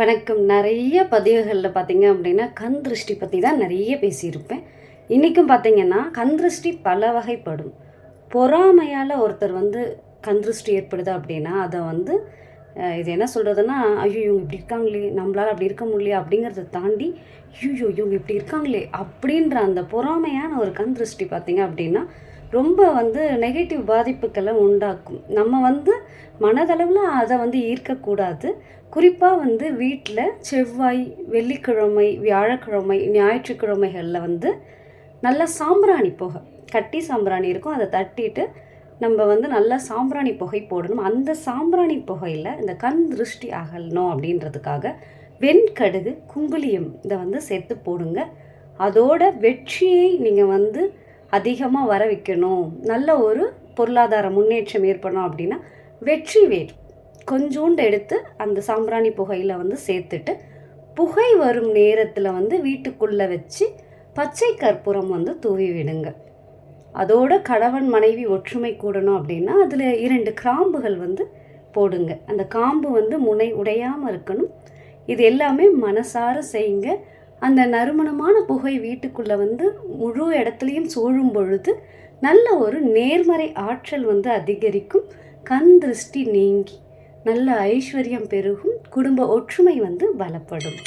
வணக்கம். நிறைய பதிவுகளில் பார்த்தீங்க அப்படின்னா கண் திருஷ்டி பற்றி தான் நிறைய பேசியிருப்பேன். இன்றைக்கும் பார்த்தீங்கன்னா கண் திருஷ்டி பல வகைப்படும். பொறாமையால் ஒருத்தர் வந்து கண் திருஷ்டி ஏற்படுது அப்படின்னா அதை வந்து இது என்ன சொல்கிறதுன்னா ஐயோ இவங்க இப்படி இருக்காங்களே நம்மளால் அப்படி இருக்க முடியல அப்படிங்கிறத தாண்டி ஐயோ இவங்க இப்படி இருக்காங்களே அப்படின்ற அந்த பொறாமையான ஒரு கண் திருஷ்டி பார்த்தீங்க அப்படின்னா ரொம்ப வந்து நெகட்டிவ் பாதிப்புக்களை உண்டாக்கும். நம்ம வந்து மனதளவில் அதை வந்து ஈர்க்கக்கூடாது. குறிப்பாக வந்து வீட்டில் செவ்வாய் வெள்ளிக்கிழமை வியாழக்கிழமை ஞாயிற்றுக்கிழமைகளில் வந்து நல்ல சாம்பிராணி புகை கட்டி சாம்பிராணி இருக்கும். அதை தட்டிட்டு நம்ம வந்து நல்லா சாம்பிராணி புகை போடணும். அந்த சாம்பிராணி புகையில் இந்த கண் திருஷ்டி அகலணும் அப்படின்றதுக்காக வெண்கடுகு குங்குளியம் இதை வந்து சேர்த்து போடுங்க. அதோட வெற்றியை நீங்கள் வந்து அதிகமாக வர வைக்கணும். நல்ல ஒரு பொருளாதார முன்னேற்றம் ஏற்படணும் அப்படின்னா வெற்றி வேர் கொஞ்சோண்டு எடுத்து அந்த சாம்பிராணி புகையில் வந்து சேர்த்துட்டு புகை வரும் நேரத்தில் வந்து வீட்டுக்குள்ளே வச்சு பச்சை கற்பூரம் வந்து தூவி விடுங்க. அதோட கணவன் மனைவி ஒற்றுமை கூடணும் அப்படின்னா அதில் இரண்டு கிராம்புகள் வந்து போடுங்க. அந்த காம்பு வந்து முனை உடையாமல் இருக்கணும். இது எல்லாமே மனசார செய்யுங்க. அந்த நறுமணமான புகை வீட்டுக்குள்ளே வந்து முழு இடத்துலையும் சூழும் பொழுது நல்ல ஒரு நேர்மறை ஆற்றல் வந்து அதிகரிக்கும். கண் திருஷ்டி நீங்கி நல்ல ஐஸ்வர்யம் பெருகும். குடும்ப ஒற்றுமை வந்து பலப்படும்.